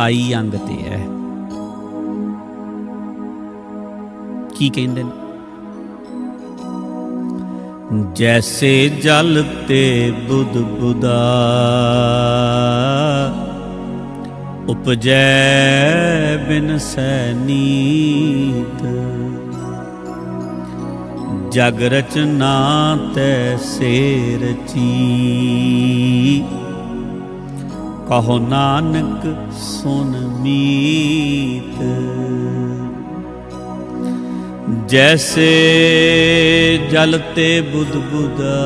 27 ਅੰਗ ਤੇ ਹੈ। ਕੀ ਕਹਿੰਦੇ ਨੇ? ਜੈਸੇ ਜਲ ਤੇ ਬੁੱਧ ਬੁਦਾ, ਉਪਜੈ ਬਿਨ ਸੈਨੀਤ। ਜਗ ਰਚਨਾ ਤੈ ਸੇ ਰਚੀ ਕਹੋ ਨਾਨਕ ਸੁਨ ਮੀਤ। ਜੈਸੇ ਜਲ ਤੇ ਬੁੱਧ ਬੁਦਾ,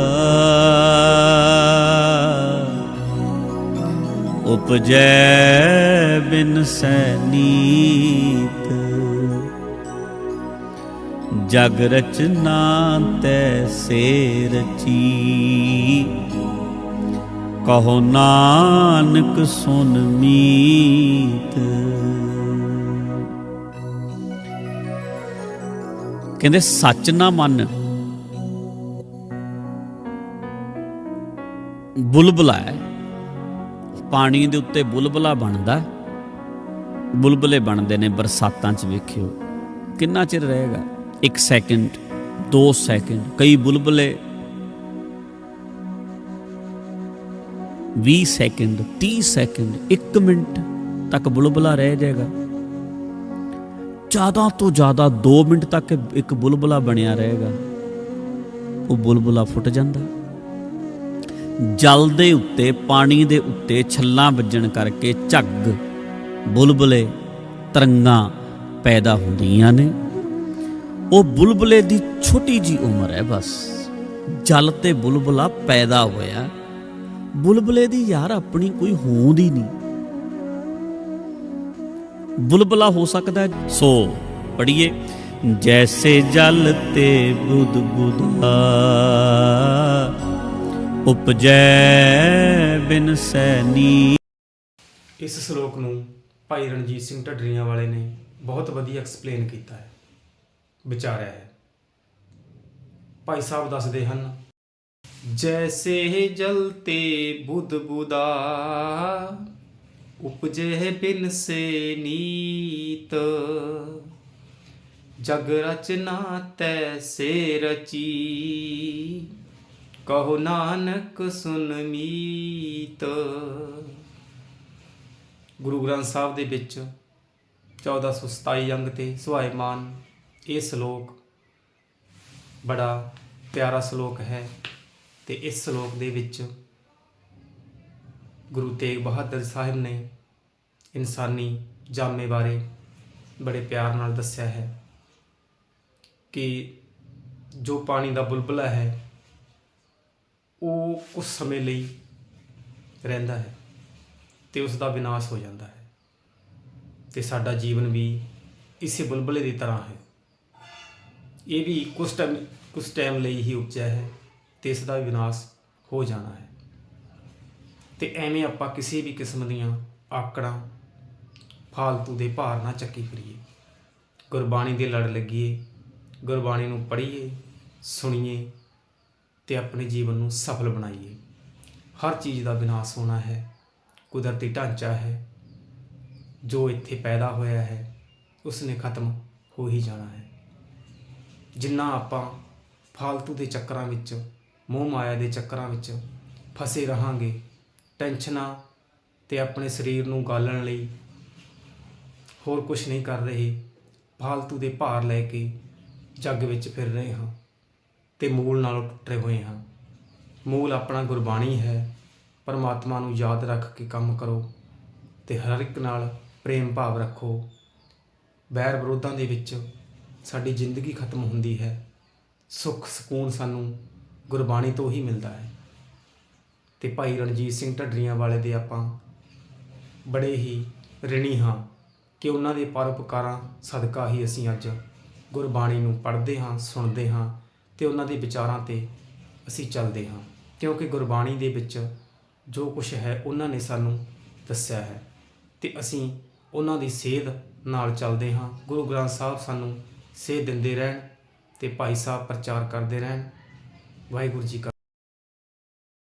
ਉਪਜੈ ਬਿਨ ਸੈਨੀਤ ਜਗ ਰਚਨਾ ਤੈ ਸੇ ਰਚੀ ਕਹੋ ਨਾਨਕ ਸੁਨ ਮੀਤ। ਕਹਿੰਦੇ ਸੱਚ ਨਾ ਮੰਨ। ਬੁਲਬਲਾ ਹੈ। ਪਾਣੀ ਦੇ ਉੱਤੇ ਬੁਲਬਲਾ ਬਣਦਾ। ਬੁਲਬੁਲੇ ਬਣਦੇ ਨੇ ਬਰਸਾਤਾਂ 'ਚ ਵੇਖਿਓ। ਕਿੰਨਾ ਚਿਰ ਰਹੇਗਾ? 1 ਸੈਕਿੰਡ 2 ਸੈਕਿੰਡ, ਕਈ ਬੁਲਬੁਲੇ 20 ਸੈਕਿੰਡ 30 ਸੈਕਿੰਡ 1 ਮਿੰਟ ਤੱਕ ਬੁਲਬੁਲਾ ਰਹਿ ਜਾਏਗਾ। ਜ਼ਿਆਦਾ ਤੋਂ ਜ਼ਿਆਦਾ 2 ਮਿੰਟ ਤੱਕ ਇੱਕ ਬੁਲਬੁਲਾ ਬਣਿਆ ਰਹੇਗਾ। ਉਹ ਬੁਲਬੁਲਾ ਫੁੱਟ ਜਾਂਦਾ। ਜਲ ਦੇ ਉੱਤੇ, ਪਾਣੀ ਦੇ ਉੱਤੇ ਛੱਲਾਂ ਵੱਜਣ ਕਰਕੇ ਝੱਗ, ਬੁਲਬੁਲੇ, ਤਰੰਗਾਂ ਪੈਦਾ ਹੁੰਦੀਆਂ ਨੇ। ਉਹ ਬੁਲਬੁਲੇ ਦੀ ਛੋਟੀ ਜੀ ਉਮਰ ਹੈ ਬਸ। ਜਲ ਤੇ ਬੁਲਬੁਲਾ ਪੈਦਾ ਹੋਇਆ। ਬੁਲਬੁਲੇ ਦੀ ਯਾਰ ਆਪਣੀ ਕੋਈ ਹੋਂਦ ਹੀ ਨਹੀਂ। ਬੁਲਬੁਲਾ ਹੋ ਸਕਦਾ ਸੋ ਪੜੀਏ ਜੈਸੇ ਜਲ ਤੇ ਬੁੱਧ ਬੁਧਾ, ਉਪਜੈ ਬਿਨ ਸੈਨੀ। ਇਸ ਸ਼ਲੋਕ ਨੂੰ ਭਾਈ ਰਣਜੀਤ ਸਿੰਘ ਢੱਡਰੀਆਂ ਵਾਲੇ ਨੇ ਬਹੁਤ ਵਧੀਆ ਐਕਸਪਲੇਨ ਕੀਤਾ ਹੈ। ਵਿਚਾਰਿਆ ਹੈ। ਭਾਈ ਸਾਹਿਬ ਦੱਸਦੇ ਹਨ ਜੈਸੇ ਜਲ ਤੇ ਬੁੱਧ ਬੁਦਾ ਉਪਜੇ ਬਿਨ ਸੇ ਨੀਤ ਜਗ ਰਚਨਾ ਤੈ ਸੇ ਕਹੋ ਨਾਨਕ ਸੁਨ ਮੀਤ ਗੁਰੂ ਗ੍ਰੰਥ ਸਾਹਿਬ ਦੇ ਵਿੱਚ 1427 ਅੰਗ ਤੇ ਸੁਹਾਇਮਾਨ ਇਹ ਸ਼ਲੋਕ ਬੜਾ ਪਿਆਰਾ ਸ਼ਲੋਕ ਹੈ ਤੇ ਇਸ ਸ਼ਲੋਕ ਦੇ ਵਿੱਚ ਗੁਰੂ ਤੇਗ ਬਹਾਦਰ ਸਾਹਿਬ ਨੇ ਇਨਸਾਨੀ ਜਾਮੇ ਬਾਰੇ ਬੜੇ ਪਿਆਰ ਨਾਲ ਦੱਸਿਆ ਹੈ ਕਿ ਜੋ ਪਾਣੀ ਦਾ ਬੁਲਬਲਾ ਹੈ, ਉਹ ਕੁਝ ਸਮੇਂ ਲਈ ਰਹਿੰਦਾ ਹੈ ਤੇ ਉਸ ਦਾ ਵਿਨਾਸ਼ ਹੋ ਜਾਂਦਾ ਹੈ ਤੇ ਸਾਡਾ ਜੀਵਨ ਵੀ ਇਸੇ ਬੁਲਬਲੇ ਦੀ ਤਰ੍ਹਾਂ ਹੈ। ਇਹ ਵੀ ਕੁਝ ਟਾਈਮ ਕੁਝ ਟਾਈਮ ਲਈ ਹੀ ਉਪਜਿਆ ਹੈ। ਤੇ ਇਸ ਦਾ ਵਿਨਾਸ਼ ਹੋ ਜਾਣਾ ਹੈ। ਤੇ ਐਵੇਂ ਆਪਾਂ ਕਿਸੇ ਵੀ ਕਿਸਮ ਦੀਆਂ ਆਕੜਾਂ ਫਾਲਤੂ ਦੇ ਭਾਰ ਨਾ ਚੱਕੀ ਫਿਰੀਏ। ਗੁਰਬਾਣੀ ਦੇ ਲੜ ਲੱਗੀਏ, ਗੁਰਬਾਣੀ ਨੂੰ ਪੜ੍ਹੀਏ, ਸੁਣੀਏ ਤੇ ਆਪਣੇ ਜੀਵਨ ਨੂੰ ਸਫਲ ਬਣਾਈਏ। ਹਰ ਚੀਜ਼ ਦਾ ਵਿਨਾਸ਼ ਹੋਣਾ ਹੈ, ਕੁਦਰਤੀ ਢਾਂਚਾ ਹੈ, ਜੋ ਇੱਥੇ ਪੈਦਾ ਹੋਇਆ ਹੈ ਉਸ ਨੇ ਖਤਮ ਹੋ ਹੀ ਜਾਣਾ ਹੈ। ਜਿੰਨਾ ਆਪਾਂ ਫਾਲਤੂ ਦੇ ਚੱਕਰਾਂ ਵਿੱਚ ਮੋਹ ਮਾਇਆ ਦੇ ਚੱਕਰਾਂ ਵਿੱਚ ਫਸੇ ਰਹਾਂਗੇ। ਟੈਨਸ਼ਨਾਂ ਤੇ ਆਪਣੇ ਸਰੀਰ ਨੂੰ ਗਾਲਣ ਲਈ ਹੋਰ ਕੁਝ ਨਹੀਂ ਕਰ ਰਹੇ। ਫਾਲਤੂ ਦੇ ਭਾਰ ਲੈ ਕੇ ਜੱਗ ਵਿੱਚ ਫਿਰ ਰਹੇ ਹਾਂ ਤੇ ਮੂਲ ਨਾਲੋਂ ਟੁੱਟੇ ਹੋਏ ਹਾਂ। ਮੂਲ ਆਪਣਾ ਗੁਰਬਾਣੀ ਹੈ। ਪਰਮਾਤਮਾ ਨੂੰ ਯਾਦ ਰੱਖ ਕੇ ਕੰਮ ਕਰੋ ਤੇ ਹਰ ਇੱਕ ਨਾਲ ਪ੍ਰੇਮ ਭਾਵ ਰੱਖੋ। ਬੈਰ ਵਿਰੋਧਾਂ ਦੇ ਵਿੱਚ ਸਾਡੀ ਜ਼ਿੰਦਗੀ ਖਤਮ ਹੁੰਦੀ ਹੈ। ਸੁੱਖ ਸਕੂਨ ਸਾਨੂੰ ਗੁਰਬਾਣੀ ਤੋਂ ਹੀ ਮਿਲਦਾ ਹੈ। ਤੇ ਭਾਈ ਰਣਜੀਤ ਸਿੰਘ ਢੱਡਰੀਆਂ ਵਾਲੇ ਦੇ ਆਪਾਂ ਬੜੇ ਹੀ ਰਿਣੀ ਹਾਂ ਕਿ ਉਹਨਾਂ ਦੇ ਪਰਉਪਕਾਰਾਂ ਸਦਕਾ ਹੀ ਅਸੀਂ ਅੱਜ ਗੁਰਬਾਣੀ ਨੂੰ ਪੜ੍ਹਦੇ ਹਾਂ, ਸੁਣਦੇ ਹਾਂ ਤੇ ਉਹਨਾਂ ਦੇ ਵਿਚਾਰਾਂ ਤੇ ਅਸੀਂ ਚੱਲਦੇ ਹਾਂ। ਕਿਉਂਕਿ ਗੁਰਬਾਣੀ ਦੇ ਵਿੱਚ ਜੋ ਕੁਝ ਹੈ, ਉਹਨਾਂ ਨੇ ਸਾਨੂੰ ਦੱਸਿਆ ਹੈ ਤੇ ਅਸੀਂ ਉਹਨਾਂ ਦੀ ਸੇਧ ਨਾਲ ਚੱਲਦੇ ਹਾਂ। ਗੁਰੂ ਗ੍ਰੰਥ ਸਾਹਿਬ ਸਾਨੂੰ ਸੇਧ ਦਿੰਦੇ ਰਹਿਣ ਤੇ ਭਾਈ ਸਾਹਿਬ ਪ੍ਰਚਾਰ ਕਰਦੇ ਰਹਿਣ ਵਾਹਿਗੁਰੂ ਜੀ ਕਾ